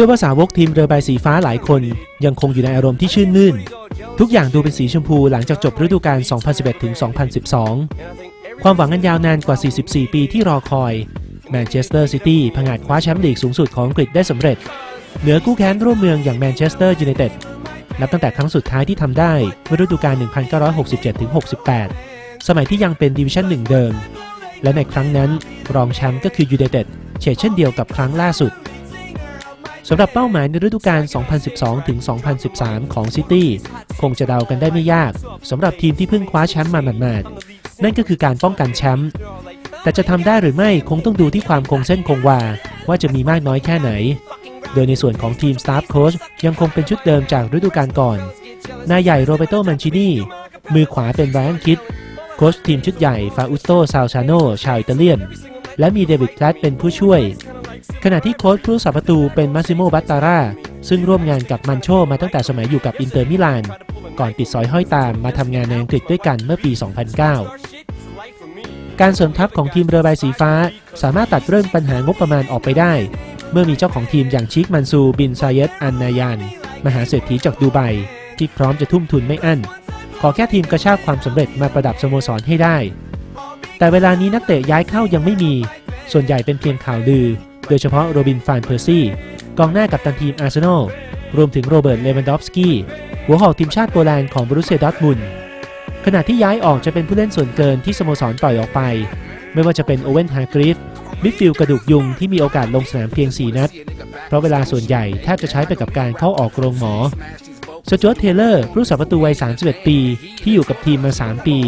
ชื่อว่าสาวกทีมเรือใบสีฟ้าหลายคน ยังคงอยู่ในอารมณ์ที่ชื่นมื่น ทุกอย่างดูเป็นสีชมพูหลังจากจบฤดูกาล 2011 ถึง 2012 ความหวังอันยาวนานกว่า 44 ปีที่รอคอย แมนเชสเตอร์ซิตี้ผงาดคว้าแชมป์ลีกสูงสุดของอังกฤษได้สำเร็จ เหนือคู่แข่งร่วมเมืองอย่างแมนเชสเตอร์ยูไนเต็ดนับตั้งแต่ครั้งสุดท้ายที่ทำได้เมื่อฤดูกาล 1967-68 สมัยที่ยังเป็นดิวิชั่นหนึ่งเดิม และในครั้งนั้นรองแชมป์ก็คือยูไนเต็ดเฉกเช่นเดียวกับครั้งล่าสุด สำหรับเป้าหมายในฤดูกาล 2012 ถึง 2013 ของซิตี้คงจะเดากันได้ไม่ยากสำหรับทีมที่เพิ่งคว้าแชมป์มาหมาดๆนั่นก็คือการป้องกันแชมป์แต่จะทำได้หรือไม่คงต้องดูที่ความคงเส้นคงวา ว่าจะมีมากน้อยแค่ไหน โดยในส่วนของทีมสตาฟโค้ชยังคงเป็นชุดเดิมจากฤดูกาลก่อน นายใหญ่โรเบโตมันชินีมือขวาเป็นไบรอันคิดโค้ชทีมชุดใหญ่ฟาอุสโตซาวชาโนชาวอิตาเลียน และมีเดวิดแคลตเป็นผู้ช่วย ขณะที่โค้ชผู้สับประตูเป็นมาซิโมบัตตาร่าซึ่งร่วมงานกับมันโชมาตั้งแต่สมัยอยู่กับอินเตอร์มิลาน ก่อนปิดสอยห้อยตามมาทำงานในอังกฤษด้วยกันเมื่อปี 2009 การเสริมทัพของทีมเรือใบสีฟ้า สามารถตัดเรื่องปัญหางบประมาณออกไปได้ เมื่อมีเจ้าของทีมอย่างชิคมันซูบินซาเยตอันนายานมหาเศรษฐีจากดูไบที่พร้อมจะทุ่มทุนไม่อั้น ขอแค่ทีมกระชากความสำเร็จมาประดับสโมสรให้ได้ แต่เวลานี้นักเตะย้ายเข้ายังไม่มี ส่วนใหญ่เป็นเพียงข่าวลือ โดยเฉพาะโรบินฟานเพอร์ซี่กองหน้ากับตันทีมอาร์เซนอลรวมถึงโรเบิร์ตเลวันดอฟสกี้หัวหอกทีมชาติโปแลนด์ของบรูเซียดอตมุนขณะที่ย้ายออกจะเป็นผู้เล่นส่วนเกินที่สโมสรปล่อยออกไป ไม่ว่าจะเป็นโอเวนฮากริฟมิดฟิลกระดูกยุงที่มีโอกาสลงสนามเพียง 4 นัด เพราะเวลาส่วนใหญ่แทบจะใช้ไปกับการเข้าออกโรงหมอ สจวตเทเลอร์ผู้สับประตูวัย 31 ปี ที่อยู่กับทีมมา 3 ปี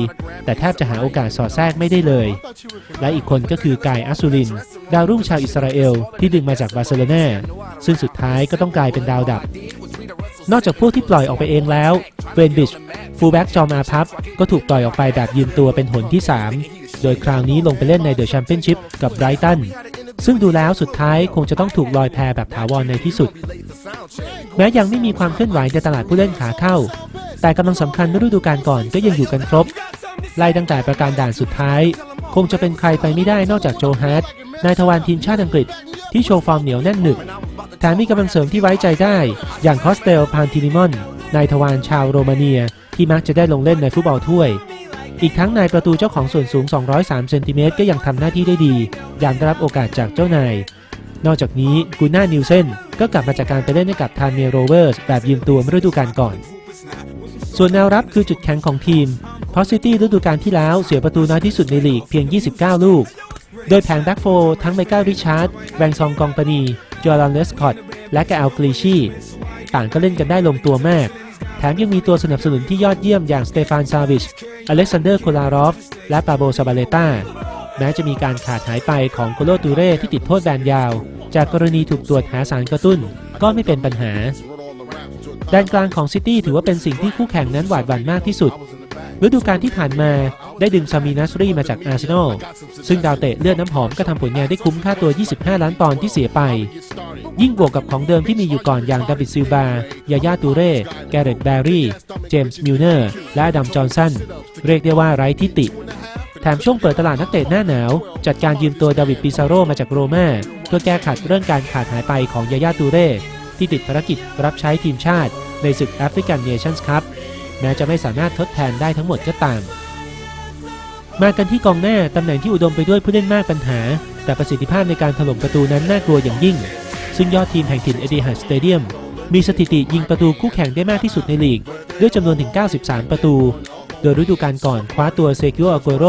แต่แทบจะหาโอกาสสอดแทรกไม่ได้เลย และอีกคนก็คือกายอัสซูลิน ดาวรุ่งชาวอิสราเอล ที่ดึงมาจากบาร์เซโลนาซึ่งสุดท้ายก็ต้องกลายเป็นดาวดับ นอกจากพวกที่ปล่อยออกไปเองแล้วเวนบิชฟูลแบ็กจอมอาพับก็ถูกปล่อยออกไปแบบยืมตัวเป็นหนที่ 3 โดยคราวนี้ลงไปเล่นในเดอะแชมเปี้ยนชิพกับไบรตัน ซึ่งดูแล้วสุดท้ายคงจะต้องถูกลอยแพแบบถาวรในที่สุด แม้ยังไม่มีความเคลื่อนไหวในตลาดผู้เล่นขาเข้า แต่กำลังสำคัญเมื่อฤดูกาลก่อนก็ยังอยู่กันครบ ไล่ตั้งแต่ประการด่านสุดท้าย คงจะเป็นใครไปไม่ได้นอกจากโจฮาร์ดนายทวารทีมชาติอังกฤษ ที่โชว์ฟอร์มเหนียวแน่นหนึบแถมมีกำลังเสริมที่ไว้ใจได้ อย่างคอสเตลพานตินิมอนนายทวารชาวโรมาเนีย ที่มักจะได้ลงเล่นในฟุตบอลถ้วย อีกทั้งนายประตูเจ้าของส่วนสูง 203 เซนติเมตรก็ยังทำหน้าที่ได้ดียามได้รับโอกาสจากเจ้านาย นอกจากนี้กูน่านิวเซนก็กลับมาจากการไปเล่นให้กับทานเมโรเวอร์สแบบยืมตัวเมื่อฤดูกาลก่อน ส่วนแนวรับคือจุดแข็งของทีม เพราะซิตี้ฤดูกาลที่แล้วเสียประตูน้อยที่สุดในลีกเพียง 29 ลูก โดยแผงแบ็กโฟทั้งไมเคิลริชาร์ดแวงซองกองปนีจอร์แดนเลสคอตและกาอัลกรีชีต่างก็เล่นกันได้ลงตัวมาก แถมยังมีตัวสนับสนุนที่ยอดเยี่ยมอย่างสเตฟานซาวิช อเล็กซานเดอร์โคลารอฟ และปาโบซาบาเลตาแม้จะมีการขาดหายไปของโคโลตูเร่ที่ติดโทษแบนยาว จากกรณีถูกตรวจหาสารกระตุ้น ก็ไม่เป็นปัญหา ด้านกลางของซิตี้ถือว่าเป็นสิ่งที่คู่แข่งนั้นหวาดหวั่นมากที่สุด ฤดูกาลที่ผ่านมาได้ดึงซามีนัสรีมาจากอาร์เซนอล ซึ่งดาวเตะเลือดน้ำหอมก็ทำผลงานได้คุ้มค่าตัว 25 ล้านปอนด์ที่เสียไป ยิ่งบวกกับของเดิมที่มีอยู่ก่อนอย่างดาวิดซิลบา ยาย่าตูเร่ แกเรตแบร์รี่ เจมส์มิลเนอร์ และดัมจอห์นสัน เรียกได้ว่าไร้ทิติ แถมช่วงเปิดตลาดนักเตะหน้าหนาว จัดการยืมตัวดาวิดปิซาโรมาจากโรม่าเพื่อแก้ขัดเรื่องการขาดหายไปของยาย่าตูเร่ที่ติดภารกิจรับใช้ทีมชาติในศึกแอฟริกันเนชั่นส์คัพ แม้จะไม่สามารถทดแทนได้ทั้งหมดก็ตาม มากันที่กองหน้าตำแหน่งที่อุดมไปด้วยผู้เล่นมากปัญหา แต่ประสิทธิภาพในการถล่มประตูนั้นน่ากลัวอย่างยิ่ง ซึ่งยอดทีมแห่งถิ่นเอดิฮัดสเตเดียมมีสถิติยิงประตูคู่แข่งได้มากที่สุดในลีก ด้วยจำนวนถึง 93 ประตู โดยฤดูกาลก่อนคว้าตัวเซกิโออาโกโร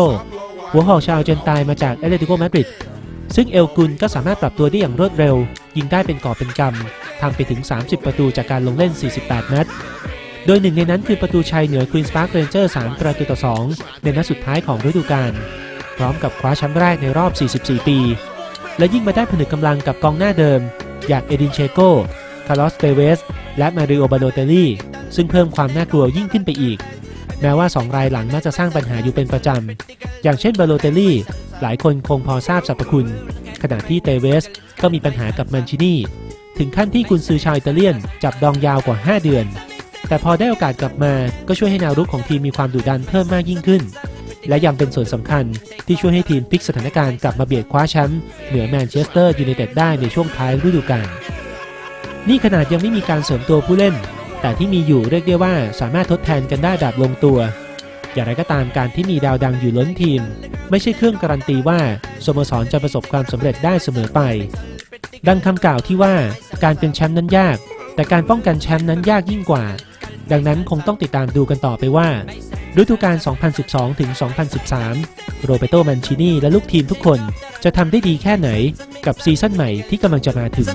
หัวหอกชาวเจนตายมาจากแอเลติโกมาดริดซึ่งเอลกุนก็สามารถปรับตัวได้อย่างรวดเร็ว ยิงได้เป็นกอบเป็นกำทำไปถึง 30 ประตูจากการลงเล่น 48 นัด โดยหนึ่งในนั้นคือประตูชัยเหนือควีนส์พาร์คเรนเจอร์3ประตูต่อ 2 ในนัดสุดท้ายของฤดูกาลพร้อมกับคว้าแชมป์แรกในรอบ 44 ปี และยิ่งมาได้ผนึกกำลังกับกองหน้าเดิม อย่างเอดินเชโก คาร์ลอส เตเวส และมาริโอบาโลเตลี่ ซึ่งเพิ่มความน่ากลัวยิ่งขึ้นไปอีก แม้ว่า 2 รายหลังน่าจะสร้างปัญหาอยู่เป็นประจำ อย่างเช่นบาโลเตลี่ หลายคนคงพอทราบสรรพคุณ ขณะที่เตเวสก็มีปัญหากับมันชินีถึงขั้นที่กุนซือชาวอิตาเลียนจับดองยาวกว่า 5 เดือน แต่พอได้โอกาสกลับมาก็ช่วยให้แนวรุกของทีมมีความดุดันเพิ่มมากยิ่งขึ้น และยังเป็นส่วนสำคัญที่ช่วยให้ทีมพลิกสถานการณ์กลับมาเบียดคว้าแชมป์เหนือแมนเชสเตอร์ยูไนเต็ดได้ในช่วงท้ายฤดูกาลนี่ขนาดยังไม่มีการเสริมตัวผู้เล่น แต่ที่มีอยู่เรียกได้ว่าสามารถทดแทนกันได้แบบลงตัว อย่างไรก็ตามการที่มีดาวดังอยู่ล้นทีม ไม่ใช่เครื่องการันตีว่าสโมสรจะประสบความสำเร็จได้เสมอไป ดังคำกล่าวที่ว่าการเป็นแชมป์นั้นยาก แต่การป้องกันแชมป์นั้นยากยิ่งกว่า ดังนั้นคงต้องติดตามดูกันต่อไปว่า ฤดูกาล 2012 ถึง 2013 โรเบโตมันชินีและลูกทีมทุกคนจะทำได้ดีแค่ไหนกับซีซั่นใหม่ที่กำลังจะมาถึง